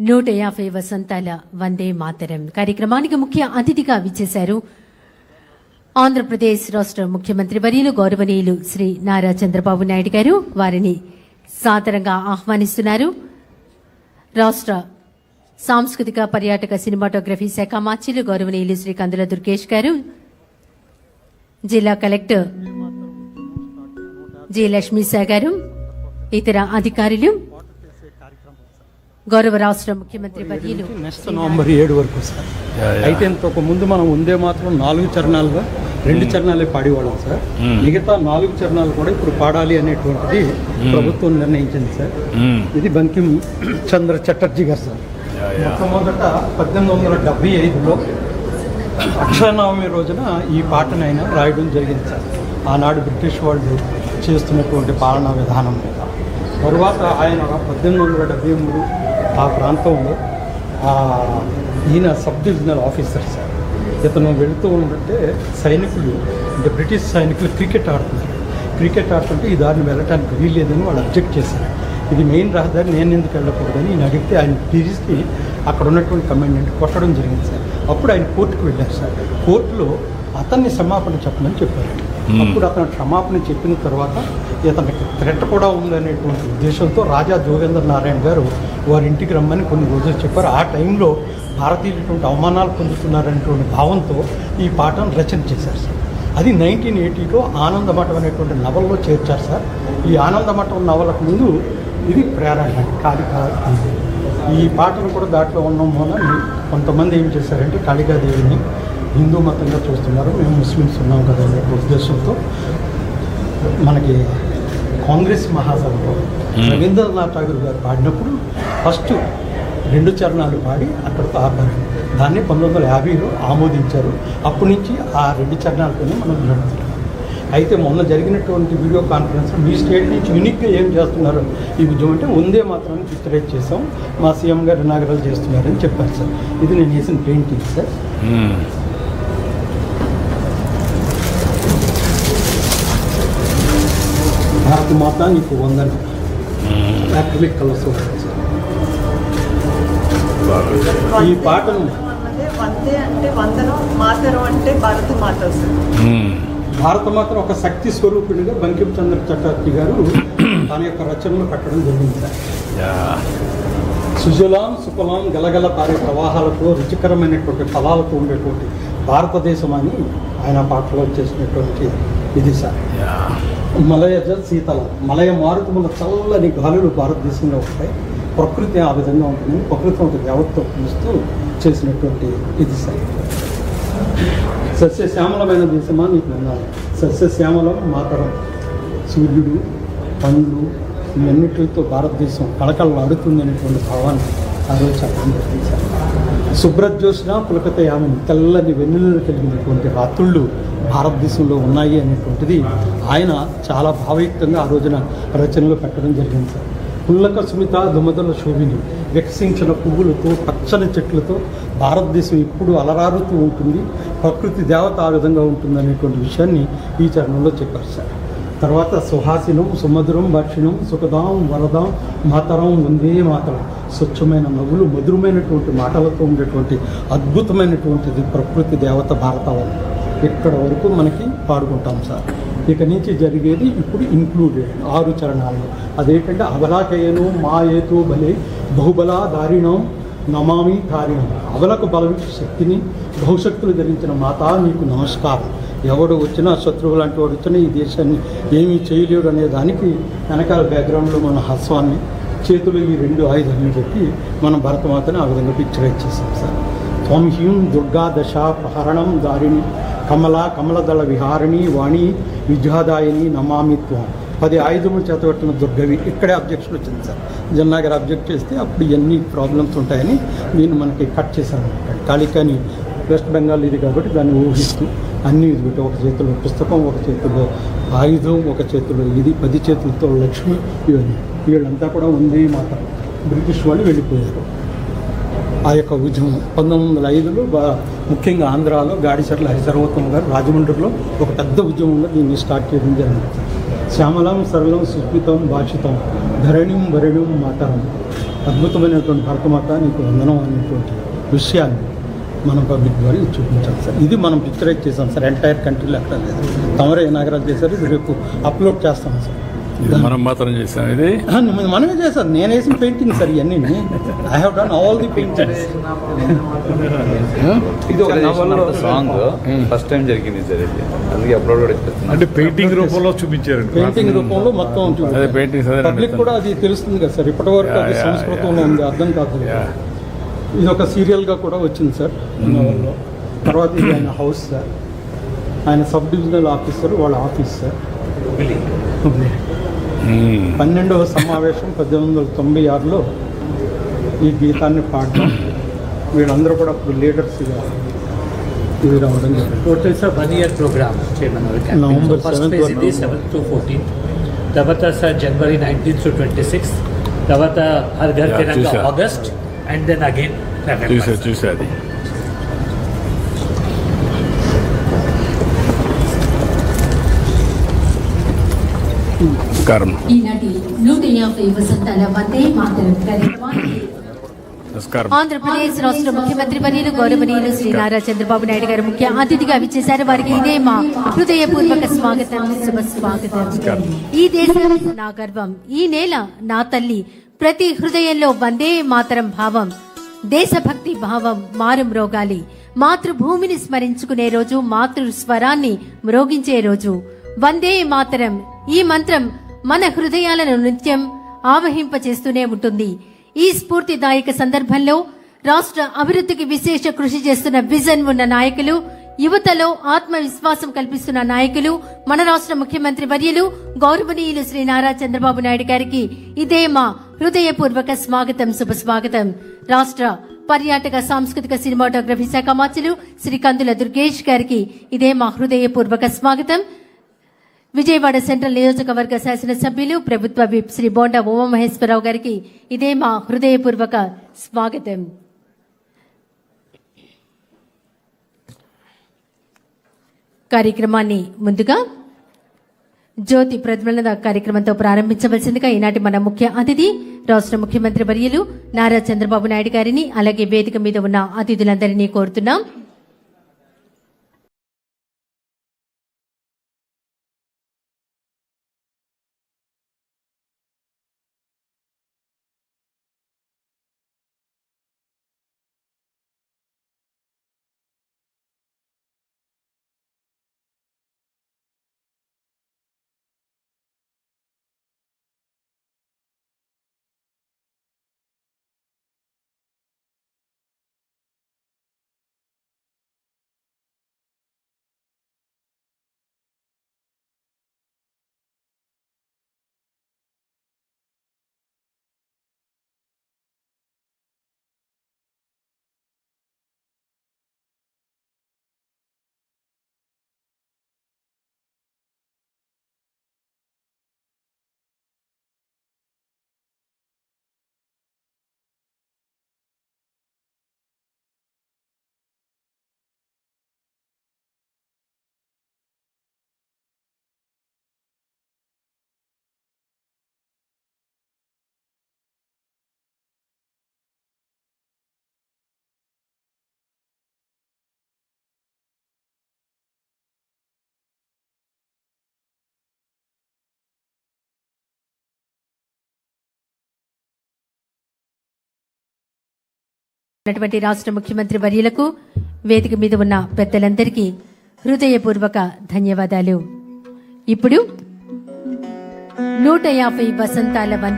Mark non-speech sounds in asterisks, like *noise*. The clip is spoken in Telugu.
నూట యాభై వసంతాల వందే మాతరం. కార్యక్రమానికి ముఖ్య అతిథిగా విచ్చేశారు ఆంధ్రప్రదేశ్ రాష్ట్ర ముఖ్యమంత్రి వర్యులు గౌరవనీయులు శ్రీ నారా చంద్రబాబు నాయుడు గారు. వారిని సాదరంగా ఆహ్వానిస్తున్నారు. రాష్ట్ర సాంస్కృతిక పర్యాటక సినిమాటోగ్రఫీ శాఖ మాచిలు గౌరవనీయులు శ్రీ కందుల దుర్గేష్ గారు. జిల్లా కలెక్టర్ జి లక్ష్మీశా గారు. ఇతర అధికారులు గౌరవ రాష్ట్ర ముఖ్యమంత్రి వర్యులు నెక్స్ట్ నవంబర్ ఏడు వరకు సార్ అయితే ఇంతకు ముందు మనం ఉందే మాత్రం నాలుగు చరణాలుగా రెండు చరణాలే పాడేవాళ్ళం సార్. మిగతా నాలుగు చరణాలు కూడా ఇప్పుడు పాడాలి అనేటువంటిది ప్రభుత్వం నిర్ణయించింది సార్. ఇది బంకిం చంద్ర చటర్జీ గారు సార్. మొట్టమొదట పద్దెనిమిది వందల డెబ్బై ఐదులో అక్షరనవమి రోజున ఈ పాటను ఆయన రాయడం జరిగింది సార్. ఆనాడు బ్రిటిష్ వాళ్ళు చేస్తున్నటువంటి పాలనా విధానం మీద. తరువాత ఆయన పద్దెనిమిది వందల డెబ్బై మూడు ఆ ప్రాంతంలో ఈయన సబ్ డివిజనల్ ఆఫీసర్ సార్. ఇతను వెళుతూ ఉంటే సైనికులు అంటే బ్రిటిష్ సైనికులు క్రికెట్ ఆడుతున్నారు క్రికెట్ ఆడుతుంటే ఈ దారిని వెళ్ళటానికి వీల్లేదని వాళ్ళు అబ్జెక్ట్ చేశారు. ఇది మెయిన్ రహదారి నేను ఎందుకు వెళ్ళకూడదని ఈయన అడిగితే ఆయన పిలిచి అక్కడ ఉన్నటువంటి కమాండెంట్ కొట్టడం జరిగింది సార్. అప్పుడు ఆయన కోర్టుకు వెళ్ళారు సార్. కోర్టులో అతన్ని సమాపణ చెప్పమని చెప్పారు. Hmm. అప్పుడు అతను క్షమాపణ చెప్పిన తర్వాత ఇతనికి థ్రెట్ కూడా ఉందనేటువంటి ఉద్దేశంతో రాజా జోగేంద్ర నారాయణ గారు వారి ఇంటికి రమ్మని కొన్ని రోజులు చెప్పారు. ఆ టైంలో భారతీయులు ఇటువంటి అవమానాలు పొందుతున్నారనేటువంటి భావంతో ఈ పాటను రచన చేశారు సార్. అది నైన్టీన్ ఎయిటీలో ఆనందమఠం అనేటువంటి నవల్లో చేర్చారు సార్. ఈ ఆనందమఠం నవలకు ముందు ఇది ప్రేరణ కాళికా ఈ పాటను కూడా దాంట్లో ఉన్న మూలం కొంతమంది ఏం చేశారంటే కాళికాదేవిని హిందూ మతంగా చూస్తున్నారు. మేము ముస్లిమ్స్ ఉన్నాం కదా అనే ఉద్దేశంతో మనకి కాంగ్రెస్ మహాసభలో రవీంద్రనాథ్ ఠాగూర్ గారు పాడినప్పుడు ఫస్ట్ రెండు చరణాలు పాడి అక్కడితో ఆపారు దాన్ని పంతొమ్మిది వందల యాభైలో ఆమోదించారు. అప్పటి నుంచి ఆ రెండు చరణాలతోనే మనం నడుపుతున్నాం అయితే మొన్న జరిగినటువంటి వీడియో కాన్ఫరెన్స్ మీ స్టేట్ నుంచి యూనిక్గా ఏం చేస్తున్నారు? ఈ ఉద్యమం అంటే ఉందే మాత్రాన్ని చిత్రేట్ చేసాం మా సీఎం గారు ఇనాగరాలు చేస్తున్నారని చెప్పారు సార్. ఇది నేను వేసిన పెయింటింగ్ సార్ భారత మాత నీకు వందన యాక్రిలిక్ కలర్స్ ఈ పాటను వందే అంటే వందనం మాతరం అంటే భారత మాత భారత మాత్రం ఒక శక్తి స్వరూపుడిగా బంకిం చంద్ర చటర్జీ గారు *coughs* తన యొక్క రచనలు పెట్టడం జరిగింది. సార్ సుజలాం సుఫలాం గలగల పారే ప్రవాహాలతో రుచికరమైనటువంటి ఫలాలతో ఉండేటువంటి భారతదేశం అని ఆయన పాటలో చేసినటువంటి ఇది సార్. మలయజ శీతల మలయ మారుతుముల చల్లని గాలులు భారతదేశంలో ఉంటాయి. ప్రకృతి ఆ విధంగా ఉంటుంది. ప్రకృతి ఒక దేవతతో పిలుస్తూ చేసినటువంటి ఇది సార్. సస్యశ్యామలమైన దేశమా నీకు విన్నాను సస్యశ్యామలం మాతరం సూర్యుడు పండ్లు ఇవన్నిటితో భారతదేశం కళకళలాడుతుంది అనేటువంటి భావాన్ని శుభ్రత్ జోష్న చెప్పడం పులకత యామని తెల్లని వెన్నులను కలిగినటువంటి రాత్రుళ్ళు భారతదేశంలో ఉన్నాయి అనేటువంటిది ఆయన చాలా భావయుక్తంగా ఆ రోజున రచనలో పెట్టడం జరిగింది సార్. పుల్లక సుమిత దుమదల శోభిని వికసించిన పువ్వులతో పచ్చని చెట్లతో భారతదేశం ఇప్పుడు అలరారుతూ ఉంటుంది ప్రకృతి దేవత ఆ విధంగా ఉంటుంది అనేటువంటి విషయాన్ని ఈ చరణంలో చెప్పారు సార్. తర్వాత సుహాసినం సుమధురం భక్షిణం సుఖదాం వరదాం మాతరం వందే మాతరం. స్వచ్ఛమైన నవ్వులు మధురమైనటువంటి మాటలతో ఉండేటువంటి అద్భుతమైనటువంటిది ప్రకృతి దేవత భారతవనం ఇక్కడ వరకు మనకి పాడుకుంటాం సార్? ఇక నుంచి జరిగేది ఇప్పుడు ఇంక్లూడెడ్ ఆరు చరణాలు అదేంటంటే అబలాకయ్యను మా బలే బహుబలా దారిణం నమామి ధారిణం. అవలకు బలమిచ్చు శక్తిని బహుశక్తులు ధరించిన మాత నీకు నమస్కారం. ఎవడు వచ్చినా శత్రువు లాంటి వాడు వచ్చినా ఈ దేశాన్ని ఏమీ చేయలేడు అనే దానికి వెనకాల బ్యాక్గ్రౌండ్లో మన హస్వాన్ని చేతులు ఈ రెండు ఆయుధాలను పెట్టి మనం భరతమాతని ఆ విధంగా పిక్చరైజ్ చేసాం సార్. త్వం హ్యూం దుర్గా దశ ప్రహరణం దారిణి కమల కమలదళ విహారిణి వాణి విజయాదాయిని నమామిత్వం పది ఆయుధములు చేతబట్టిన దుర్గవి ఇక్కడే అబ్జెక్షన్ వచ్చింది సార్. జన్నా అబ్జెక్ట్ చేస్తే అప్పుడు ఇవన్నీ ప్రాబ్లమ్స్ ఉంటాయని నేను మనకి కట్ చేశాను. అనమాట కాళికాని వెస్ట్ బెంగాల్ ఇది కాబట్టి దాన్ని ఊహిస్తూ అన్ని ఇది ఒక చేతిలో పుస్తకం ఒక చేతిలో ఆయుధం ఒక చేతిలో ఇది పది చేతులతో లక్ష్మి ఇవన్నీ. వీళ్ళంతా కూడా ఉంది మాట. బ్రిటిష్ వాళ్ళు వెళ్ళిపోయారు. ఆ యొక్క ఉద్యమం. పంతొమ్మిది వందల ఐదులో బా ముఖ్యంగా ఆంధ్రాలో గాడిచర్ల హరిసర్వోత్తం గారు రాజమండ్రిలో ఒక పెద్ద ఉద్యమంగా దీన్ని స్టార్ట్ చేయడం జరిగింది. శ్యామలం సరళం సుస్మితం భాషితం ధరణిం భరణిం మాతరం. అద్భుతమైనటువంటి భరతమాత నీకు వందనం అనేటువంటి విషయాన్ని మనం పబ్లిక్ ద్వారా ఇది చూపించాం సార్. ఇది మనం పిక్చరైజ్ చేసాం సార్. ఎంటైర్ కంట్రీలో ఎక్కడ లేదు. తమరే నగరాలు చేశారు ఇది రేపు అప్లోడ్ చేస్తాం సార్. ఇది మనం మాత్రం చేసాం ఇది? మనమే చేశారు నేను వేసిన పెయింటింగ్ సార్ ఇవన్నీ I have done all the paintings ఇది ఒక సాంగ్ ఫస్ట్ టైం జరిగింది సార్ ఇది. అందుకే అప్లోడ్ కూడా అంటే పెయింటింగ్ రూపంలో చూపించారు పెయింటింగ్ రూపంలో మొత్తం పబ్లిక్ కూడా అది తెలుస్తుంది కదా సార్. ఇప్పటి వరకు అది యా, యా, సంస్కృతంలో ఉంది అర్థం కాదు. ఇది ఒక సీరియల్గా కూడా వచ్చింది సార్. నవల్లో తర్వాత ఇది ఆయన హౌస్ సార్. ఆయన సబ్ డివిజనల్ ఆఫీసర్ వాళ్ళ ఆఫీస్ సార్. పన్నెండవ సమావేశం పద్దెనిమిది వందల తొంభై ఆరులో ఈ గీతాన్ని పాడడం. వీళ్ళందరూ కూడా అప్పుడు లీడర్స్గా ఇది రావడం So first 7th phase was is 7th to 14th. తర్వాత sir January nineteenth to twenty six తర్వాత Har Ghar. August and then again చూసా చూసా అది నమస్కారం ఆంధ్రప్రదేశ్ రాష్ట్ర ముఖ్యమంత్రి వర్యులు గౌరవనీయులు శ్రీ నారా చంద్రబాబు నాయుడు గారు ముఖ్య అతిథిగా విచ్చేశారు. వారికి ఇదే మా హృదయపూర్వక స్వాగతం శుభ స్వాగతం. ఈ దేశం నా గర్వం ఈ నేల నా తల్లి ప్రతి హృదయంలో వందే మాతరం భావం దేశభక్తి భావం మారు మ్రోగాలి మాతృభూమిని స్మరించుకునే రోజు మాతృ స్వరాన్ని మ్రోగించే రోజు. వందే మాతరం ఈ మంత్రం మన హృదయాలను నిత్యం ఆవహింపచేస్తూనే ఉంటుంది. ఈ స్ఫూర్తిదాయక సందర్భంలో రాష్ట్ర అభివృద్ధికి విశేష కృషి చేస్తున్న విజన్ ఉన్న నాయకులు యువతలో ఆత్మవిశ్వాసం కల్పిస్తున్న నాయకులు మన రాష్ట్ర ముఖ్యమంత్రి వర్యులు గౌరవనీయులు శ్రీ నారా చంద్రబాబు నాయుడు గారికి ఇదే మా హృదయపూర్వక స్వాగతం శుభ స్వాగతం రాష్ట్ర పర్యాటక సాంస్కృతిక సినిమాటోగ్రఫీ శాఖ మాచులు శ్రీ కందుల దుర్గేష్ గారికి ఇదే మా హృదయపూర్వక స్వాగతం. విజయవాడ సెంట్రల్ నియోజకవర్గ శాసనసభ్యులు ప్రభుత్వ విప్ శ్రీ బోండా ఉమామహేశ్వరరావు గారికి ఇదే మా హృదయపూర్వక స్వాగతం. కార్యక్రమాన్ని ముందుగా జ్యోతి ప్రజ్వలన కార్యక్రమంతో ప్రారంభించవలసిందిగా ఈనాటి మన ముఖ్య అతిథి రాష్ట్ర ముఖ్యమంత్రి వర్యులు నారా చంద్రబాబు నాయుడు గారిని అలాగే వేదిక మీద ఉన్న అతిథులందరినీ కోరుతున్నాం. ఉన్నటువంటి రాష్ట్ర ముఖ్యమంత్రి వర్యులకు వేదిక మీద ఉన్న పెద్దలందరికీ హృదయపూర్వక ధన్యవాదాలు. ఇప్పుడు నూట యాభై వసంతాల వందే